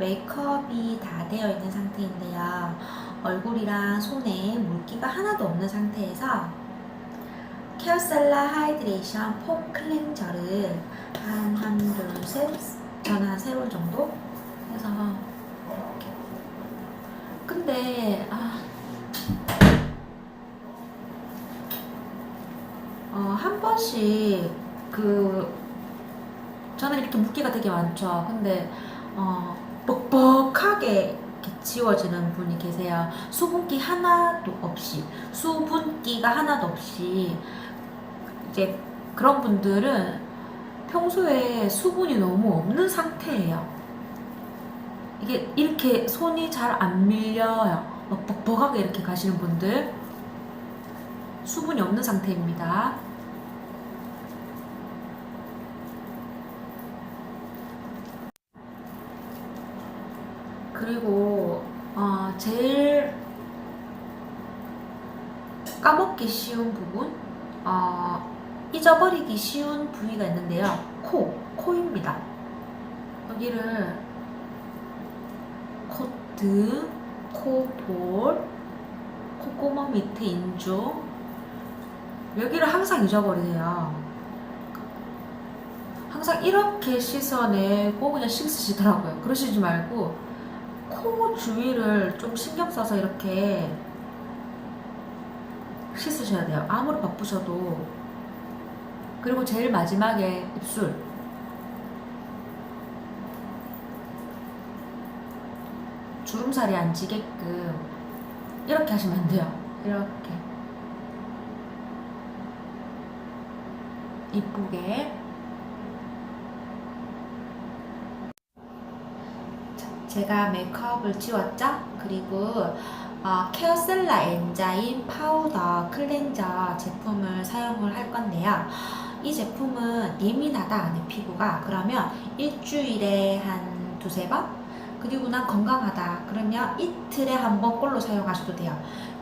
메이크업이 다 되어 있는 상태인데요. 얼굴이랑 손에 물기가 하나도 없는 상태에서 케어셀라 하이드레이션 폼 클렌저를 한, 한, 둘, 셋, 저는 한세롤 정도 해서 이렇게. 근데, 아, 어, 한 번씩 그 저는 이렇게 물기가 되게 많죠. 근데 어, 뻑뻑하게 지워지는 분이 계세요. 수분기 하나도 없이 수분기가 하나도 없이 이제 그런 분들은 평소에 수분이 너무 없는 상태예요. 이게 이렇게 손이 잘 안 밀려요. 막 뻑뻑하게 이렇게 가시는 분들 수분이 없는 상태입니다. 그리고 어, 제일 까먹기 쉬운 부분, 어, 잊어버리기 쉬운 부위가 있는데요. 코, 코입니다. 여기를 콧등, 코볼, 콧구멍 밑에 인중, 여기를 항상 잊어버리세요. 항상 이렇게 씻어내고 그냥 씻으시더라고요. 그러시지 말고 코 주위를 좀 신경 써서 이렇게 씻으셔야 돼요. 아무리 바쁘셔도. 그리고 제일 마지막에 입술. 주름살이 안 지게끔 이렇게 하시면 안 돼요. 이렇게. 이쁘게. 자, 제가 메이크업을 지웠죠? 그리고 어, 케어셀라 엔자임 파우더 클렌저 제품을 사용을 할 건데요. 이 제품은 예민하다 내 피부가 그러면 일주일에 한 두세 번 그리고 난 건강하다 그러면 이틀에 한 번 꼴로 사용하셔도 돼요.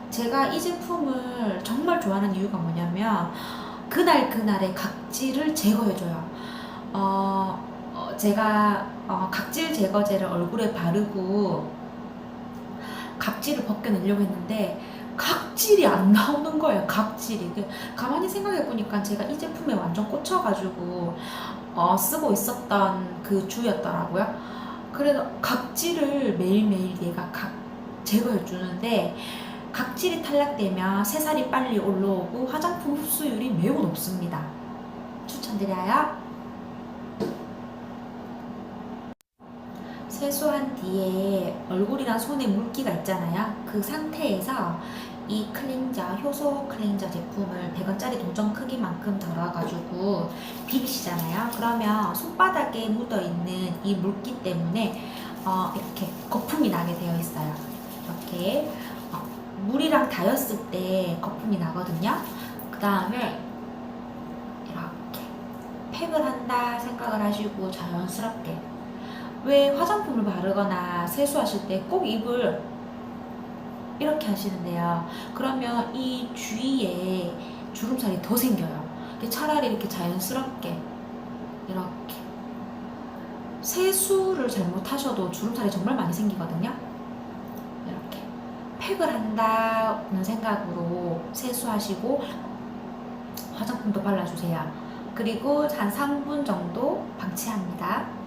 제가 이 제품을 정말 좋아하는 이유가 뭐냐면 그날 그날의 각질을 제거해줘요. 어, 어, 제가 어, 제거제를 얼굴에 바르고 각질을 벗겨내려고 했는데 각질이 안 나오는 거예요. 각질이. 그 가만히 생각해 보니까 제가 이 제품에 완전 꽂혀가지고 어, 쓰고 있었던 그 주였더라고요. 그래서 각질을 매일매일 얘가 각 제거해 주는데 각질이 탈락되면 새살이 빨리 올라오고 화장품 흡수율이 매우 높습니다. 추천드려요. 세수한 뒤에 얼굴이랑 손에 물기가 있잖아요. 그 상태에서 이 클렌저, 효소 클렌저 제품을 100원짜리 동전 크기만큼 덜어가지고 비비시잖아요. 그러면 손바닥에 묻어있는 이 물기 때문에 어, 이렇게 거품이 나게 되어 있어요. 이렇게 어, 물이랑 닿았을 때 거품이 나거든요. 그 다음에 이렇게 팩을 한다 생각을 하시고 자연스럽게 왜 화장품을 바르거나 세수하실 때 꼭 입을 이렇게 하시는데요. 그러면 이 주위에 주름살이 더 생겨요. 차라리 이렇게 자연스럽게 이렇게 세수를 잘못하셔도 주름살이 정말 많이 생기거든요. 이렇게 팩을 한다는 생각으로 세수하시고 화장품도 발라주세요. 그리고 한 3분 정도 방치합니다.